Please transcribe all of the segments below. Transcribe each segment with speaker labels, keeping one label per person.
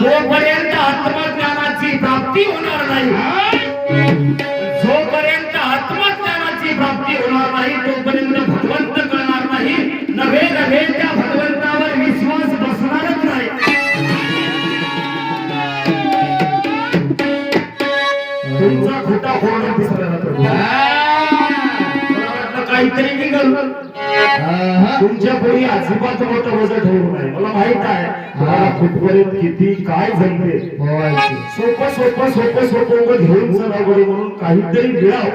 Speaker 1: तोपर्यंत आत्मज्ञानाची प्राप्ती होणार नाही जोपर्यंत आत्मज्ञानाची प्राप्ती होणार नाही तोपर्यंत भगवंत कळणार नाही. नव्हे नव्हे त्या भगवंतावर विश्वास बसणारच नाही. तुमचा खोटा होणं दिसला काहीतरी निघल. तुमच्या पोरी अजिबात मोठं वजन ठेवू नये मला माहीत आहे. कुठपर्यंत किती काय जमते सोपं सोपं सोपं सोपं घेऊन चला बरे म्हणून काहीतरी मिळाव.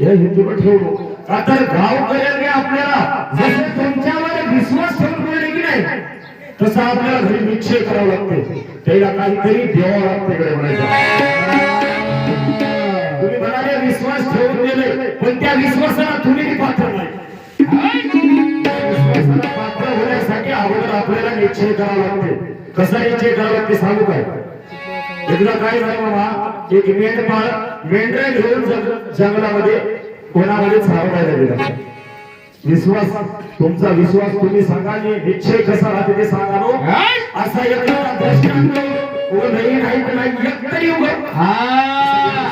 Speaker 1: या हेतून ठेवलो. का तर गाव करेल आपल्याला जसं तुमच्यावर विश्वास ठेवून मिळेल की नाही तसं आपल्याला घरी निश्चय करावं लागते त्याला काहीतरी द्यावं लागते कडे म्हणायचं. तुम्ही म्हणाले विश्वास ठेवून दिले पण त्या विश्वासाला तुम्ही पात्र निश्चय करावा लागते कसा निश्चय करावा लागते सांगू काय? एकदा काय झालं बाबा? एक मेंढपाळ मेंढऱ्या घेऊन जंग- जंगलामध्ये कोणामध्ये सावरायला गेला. विश्वास तुमचा विश्वास तुम्ही सांगा निश्चय कसा राहते ते सांगा नो असा एखादा दृष्टांत नाही नाही तर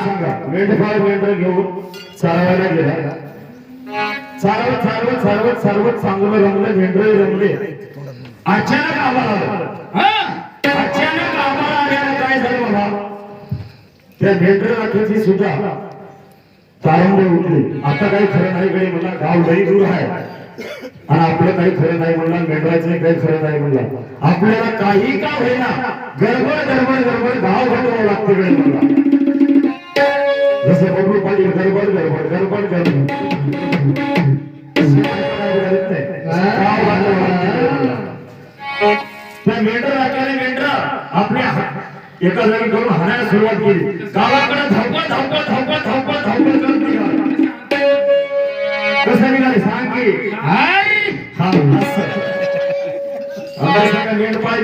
Speaker 1: सांगा. मेंढपाळ मेंढर घेऊन चालवायला गेला. चालवत चालवत चालवत चालवत चांगलं रमलं मेंढर रमले अचानक आवाज आलं. अचानक आम्हाला आल्यानं काय झालं बघा? त्या मेंढर सुद्धा तारंबे उठली. आता काही खरं नाही कडे म्हणला गाव लई दूर आहे. आणि आपलं काही खरं नाही म्हणला मेंढराचं काही खरं नाही म्हणला आपल्याला काही का होईना. गडबड गडबड गडबड. गाव घडवावं लागतं कडे म्हणला जसं बबलू पाटील गडबड गडबड गडबड गडबड. त्या मेंढर राखाने मेंढर. आपल्या एका जागी करून हाणायला सुरुवात केली. गावाकडे धावपळ धावपळ धावपळ धावपळ धावपळ करत. कसं निघाले? सांग की.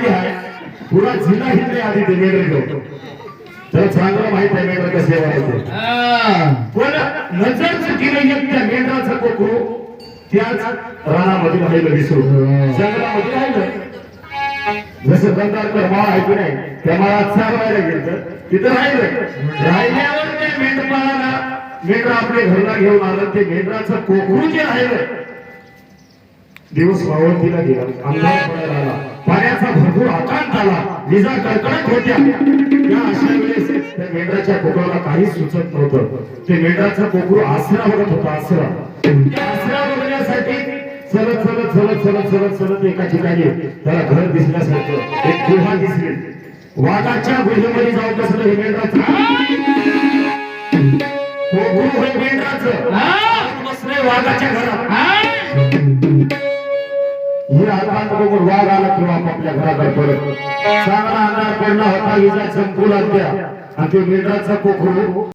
Speaker 1: आहे. पुरा जिल्हा हिंदे आधी ते मेंढर घेऊन. तर चांगलं माहीत आहे मेंढर कसे वाढते. पण नजर चुकीने एक त्या मेंढराचं कोकरू त्याच रानामध्ये राहिलं विसरून. जंगलामध्ये राहिलं. जसं कंदारकर माळ आहे की नाही त्या माळात चालवायला गेलं तिथं राहिलं राहिल्यावर त्या मेंढपाळाला मेंढरा आपल्या घरला घेऊन आलं ते मेंढराचं कोकरू जे राहिलं दिवस मावळतीला गेला अंधार आला पाण्याचा भरपूर आकांत आला विजा कडकडत होत्या या अशा वेळेस त्या मेंढराच्या कोकराला काहीच सुचत नव्हतं ते मेंढराचा कोकरू आसरा बघत होता आसरा आसरा बघण्यासाठी चलत चलत चलत चलत चलत चलत एका ठिकाणी त्याला घर दिसण्यासारखं एक गुहा दिसली. वाघाच्या गुहेमध्ये जाऊन बसलं हे हो, वाघाच्या घरात. हे अंधार बघून वाघ आला किंवा आपापल्या घराकडे पडत चांगला अंधार पडला होता विजा संकुलात द्या आणि ते मेंढराचा कोकरू